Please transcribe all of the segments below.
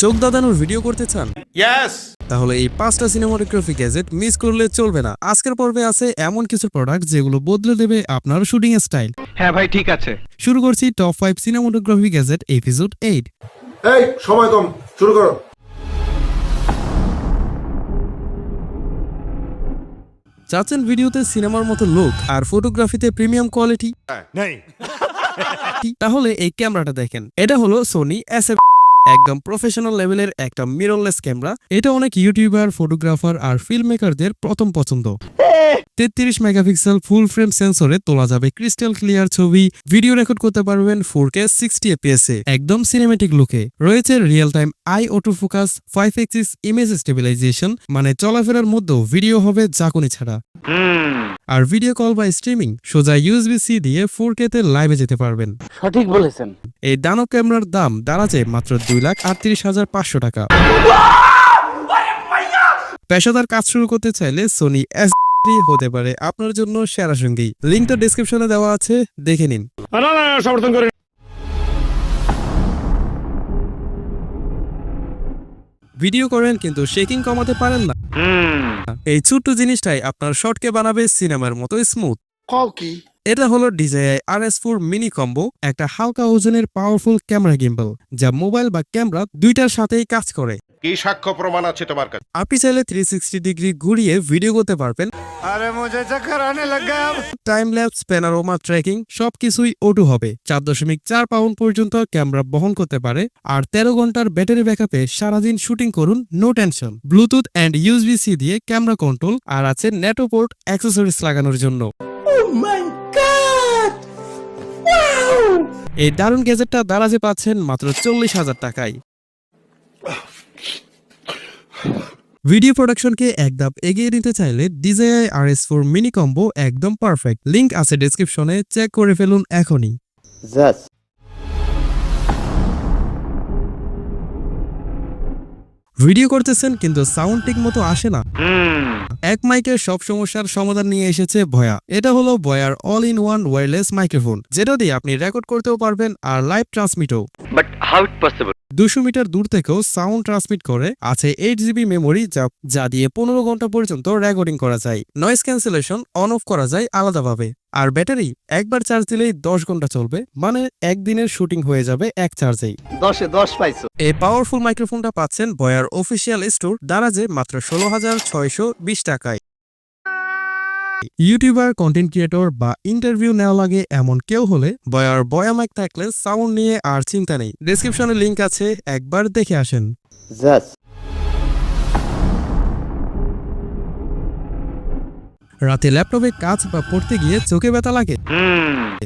চোখ দাদানোর ভিডিও করতে চান? তাহলে এই পাঁচটা সিনেমাটোগ্রাফি গ্যাজেট মিস করলে চলবে না। আজকের পর্বে আছে এমন কিছু প্রোডাক্ট যেগুলো বদলে দেবে আপনার শুটিং স্টাইল হ্যাঁ ভাই ঠিক আছে। শুরু করছি top five cinematography gadget episode eight এই সময় কম শুরু করো। চাচ্ছেন ভিডিওতে সিনেমার মতো লুক আর ফটোগ্রাফিতে প্রিমিয়াম কোয়ালিটি তাহলে এই ক্যামেরাটা দেখেন। এটা হলো সোনি এস একদম প্রফেশনাল লেভেলের একটা মিররলেস ক্যামেরা এটা অনেক ইউটিউবার ফটোগ্রাফার আর ফিল্ম মেকারদের প্রথম পছন্দ। তেত্রিশ মেগাপিক্সেল ফুল ফ্রেম সেন্সরে তোলা যাবে ক্রিস্টাল ক্লিয়ার ছবি। ভিডিও রেকর্ড করতে পারবেন ফোর কে সিক্সটি এপিএস এ। একদম সিনেমেটিক লুকে রয়েছে real time eye auto focus five axis image stabilisation মানে চলাফেরার মধ্যেও ভিডিও হবে জাকুনি ছাড়া। আর ভিডিও কল বা স্ট্রিমিং সোজা ইউএসবি সি দিয়ে ফোর কে তে লাইভে যেতে পারবেন। সঠিক বলেছেন। এই দানব ক্যামেরার দাম দাঁড়াচ্ছে মাত্র দুই লাখ আটত্রিশ হাজার পাঁচশো টাকা। পেশাদার কাজ শুরু করতে চাইলে সোনি এস হতে পারে আপনার জন্য সেরা সঙ্গী। লিঙ্কটা ডিসক্রিপশনে দেওয়া আছে দেখে নিন। সমর্থন করে ভিডিও করেন কিন্তু শেকিং কমাতে পারেন না। এই ছোট্ট জিনিসটাই আপনার শর্টকে বানাবে সিনেমার মতো স্মুথ। কি? এটা হলো DJI R S four mini combo একটা হালকা ওজনের পাওয়ারফুল ক্যামেরা গিম্বল যা মোবাইল বা ক্যামেরা দুইটার সাথেই কাজ করে। কি সাক্ষ্য প্রমাণ আছে তোমার কাছে? আপনি চাইলে থ্রি সিক্সটি ডিগ্রি ঘুরিয়ে ভিডিও করতে পারবেন। আরে মুঝে চক্কর আনে লাগা টাইম ল্যাপস প্যানারোমা ট্র্যাকিং সবকিছুই ওটু হবে। চার দশমিক চার পাউন্ড পর্যন্ত ক্যামেরা বহন করতে পারে। আর তেরো ঘণ্টার ব্যাটারি ব্যাকআপে সারাদিন শুটিং করুন no tension Bluetooth and USB C দিয়ে ক্যামেরা কন্ট্রোল আর আছে নেটোপোর্ট অ্যাক্সেসরিজ লাগানোর জন্য। এই দারুণ গ্যাজেটটা দারাজে পাচ্ছেন মাত্র চল্লিশ হাজার টাকায়। ভিডিও প্রোডাকশনকে এক ধাপ এগিয়ে নিতে চাইলে DJI R S four mini combo একদম পারফেক্ট লিঙ্ক আছে ডেসক্রিপশনে চেক করে ফেলুন এখনই। ভিডিও করতেছেন কিন্তু সাউন্ড ঠিক মতো আসে না। এক মাইকের সব সমস্যার সমাধান নিয়ে এসেছে ভয়া। এটা হলো ভয়ার all in one wireless microphone যেটা দিয়ে আপনি রেকর্ড করতেও পারবেন আর লাইভ ট্রান্সমিটও বাট হাউ ইট পসিবল দুশো মিটার দূর থেকেও সাউন্ড ট্রান্সমিট করে আছে এইট জিবি মেমোরি যা যা দিয়ে পনেরো ঘণ্টা পর্যন্ত রেকর্ডিং করা যায়। নয়েজ ক্যান্সেলেশন অন অফ করা যায় আলাদাভাবে। আর ব্যাটারি একবার চার্জ দিলেই দশ ঘণ্টা চলবে মানে একদিনের শুটিং হয়ে যাবে এক চার্জেই। দশে দশ পাইছো। এই পাওয়ারফুল মাইক্রোফোনটা পাচ্ছেন বয়ার অফিসিয়াল স্টোর দারাজে মাত্র ষোলো হাজার ছয়শো বিশ টাকায়। ইউটিউবার কন্টেন্ট ক্রিয়েটর বা ইন্টারভিউ নেওয়া লাগে এমন কেউ হলে বয়ার বয়া মাইক থাকলে সাউন্ড নিয়ে আর চিন্তা নেই। ডেসক্রিপশনে লিংক আছে একবার দেখে আসেন। রাতে ল্যাপটপে কাজ বা পড়তে গিয়ে চোখে ব্যথা লাগে।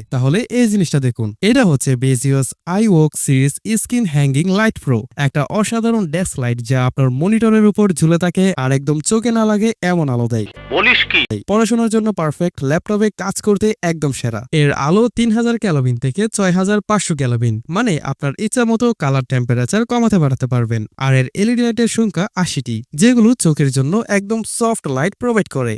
তাহলে এই জিনিসটা দেখুন। এটা হচ্ছে Baseus I wok series screen hanging light pro একটা অসাধারণ ডেস্ক লাইট যা আপনার মনিটরের উপর ঝুলে থাকে আর একদম চোখে না লাগে এমন আলো দেয়। বলিস কি? পড়াশোনার জন্য পারফেক্ট ল্যাপটপে কাজ করতে একদম সেরা। এর আলো তিন হাজার ক্যালোবিন থেকে ছয় হাজার পাঁচশো ক্যালোবিন মানে আপনার ইচ্ছা মতো কালার টেম্পারেচার কমাতে বাড়াতে পারবেন। আর এর এলইডি লাইটের সংখ্যা আশিটি যেগুলো চোখের জন্য একদম সফট লাইট প্রোভাইড করে।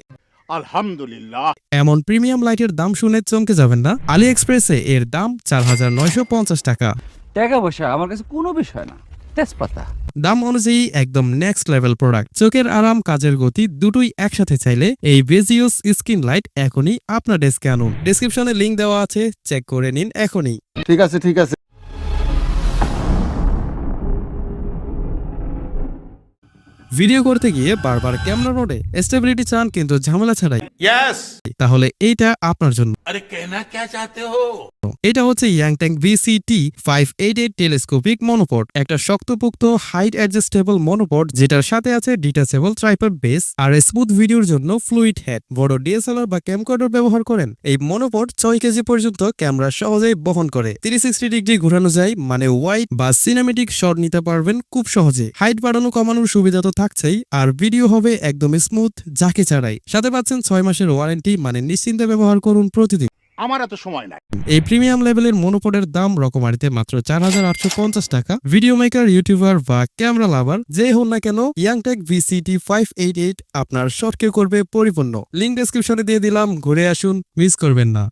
আলহামদুলিল্লাহ। এমন প্রিমিয়াম লাইটের দাম শুনে চমকে যাবেন না? আলি এক্সপ্রেসে এর দাম চার হাজার নয়শো পঞ্চাশ টাকা। টাকা পয়সা আমার কাছে কোনো বিষয় না। তেজপাতা। দাম অনুযায়ী একদম নেক্সট লেভেল প্রোডাক্ট চোখের আরাম কাজের গতি দুটোই একসাথে চাইলে এই বেজিওস স্ক্রিন লাইট এখনই আপনার ডেস্কে আনুন। ডিসক্রিপশনে লিংক দেওয়া আছে চেক করে নিন এখনই। ঠিক আছে ঠিক আছে। ভিডিও করতে গিয়ে বারবার ক্যামেরা রোডে স্টেবিলিটি চান কিন্তু ঝামেলা ছাড়াই। তাহলে এইটা আপনার জন্য। আরে কেনা কে চাতে হো এটা হচ্ছে Yunteng VCT five eight eight telescopic monopod একটা শক্তপোক্ত হাইট অ্যাডজাস্টেবল মনোপট যেটার সাথে আছে ডিটাচেবল ট্রাইপার বেস আর স্মুথ ভিডিওর জন্য ফ্লুইড হেড বড় ডিএসএলআর বা ক্যামকর্ডার ব্যবহার করেন। এই মনোপট ছয় কেজি পর্যন্ত ক্যামেরা সহজেই বহন করে। তিরিশ সিক্সটি ডিগ্রি ঘোরানো যায় মানে ওয়াইড বা সিনেমেটিক শট নিতে পারবেন খুব সহজে। হাইট বাড়ানো কমানোর সুবিধা তো থাকছেই, আর ভিডিও হবে একদম স্মুথ যাকে ছাড়াই সাথে পাচ্ছেন ছয় মাসের ওয়ারেন্টি মানে নিশ্চিন্তে ব্যবহার করুন প্রতি প্রতিদিন আমার এত সময় নাই। এই প্রিমিয়াম লেভেলের মনোপডের দাম রকমারিতে মাত্র চার হাজার আটশো পঞ্চাশ টাকা। ভিডিও মেকার ইউটিউবার বা ক্যামেরা লাভার যে হন না কেন Yunteng VCT five eight eight আপনার শর্টকে করবে পরিপূর্ণ। লিঙ্ক ডেসক্রিপশনে দিয়ে দিলাম ঘুরে আসুন মিস করবেন না।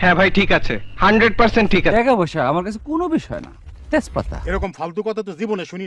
হ্যাঁ ভাই ঠিক আছে। হান্ড্রেড পার্সেন্ট ঠিক আছে। টাকা পয়সা আমার কাছে কোনো বিষয় না। তেজপাতা। এরকম ফালতু কথা তো জীবনে শুনি